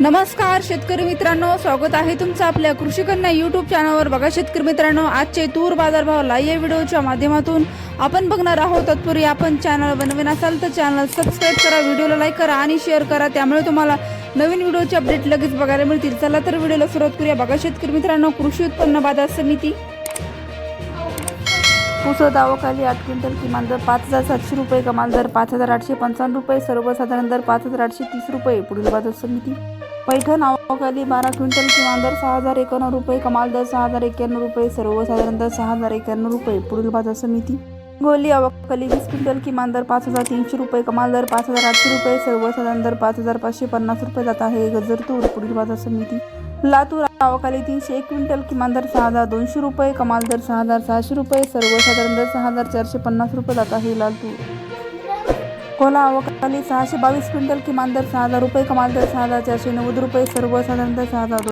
नमस्कार शेतकरी मित्रांनो. स्वागत आहे तुमचं आपल्या कृषी कन्या युट्यूब चॅनलवर बघा शेतकरी मित्रांनो आजचे तूर बाजारभाव लाईव्ह या व्हिडिओच्या माध्यमातून आपण बघणार आहोत. तत्पूर्वी आपण चॅनल बनवीन असाल तर चॅनल सबस्क्राईब करा व्हिडिओला लाईक करा आणि शेअर करा. त्यामुळे तुम्हाला नवीन व्हिडिओचे अपडेट लगेच बघायला मिळतील. चला तर व्हिडिओला सुरुवात करूया. बघा शेतकरी मित्रांनो कृषी उत्पन्न बाजार समिती. ऊस दावाखाली आठ क्विंटल किमान दर पाच हजार सातशे रुपये कमाल दर पाच हजार आठशे पंचावन्न रुपये सर्वसाधारण दर पाच हजार आठशे तीस रुपये. पुढील बाजार समिती. पैठण नावाखाली बारा क्विंटल किमान दर सहा हजार एकावन्न रुपये कमाल दर सहा हजार एक्क्याण्णव रुपये सर्वसाधारण दर सहा हजार एक्क्याण्णव रुपये पुढील बाजार समिती. गोली अवाखाली वीस क्विंटल किमान दर पाच हजार तीनशे रुपये कमाल दर पाच हजार आठशे रुपये सर्वसाधारण दर पाच हजार पाचशे पन्नास रुपये जात आहे. गजर तूर पुढील बाजार समिती. लातूर अवाखाली तीनशे एक क्विंटल किमान दर सहा हजार दोनशे रुपये कमाल दर सहा हजार सहाशे रुपये सर्वसाधारण दर सहा हजार चारशे पन्नास रुपये जात आहे लातूर. कोला अवकाली सहाशे बावीस क्विंटल किमान दर सहा हजार रुपये कमाल दर सहा हजार चारशे नव्वद रुपये सर्वसाधारण दर सहा हजार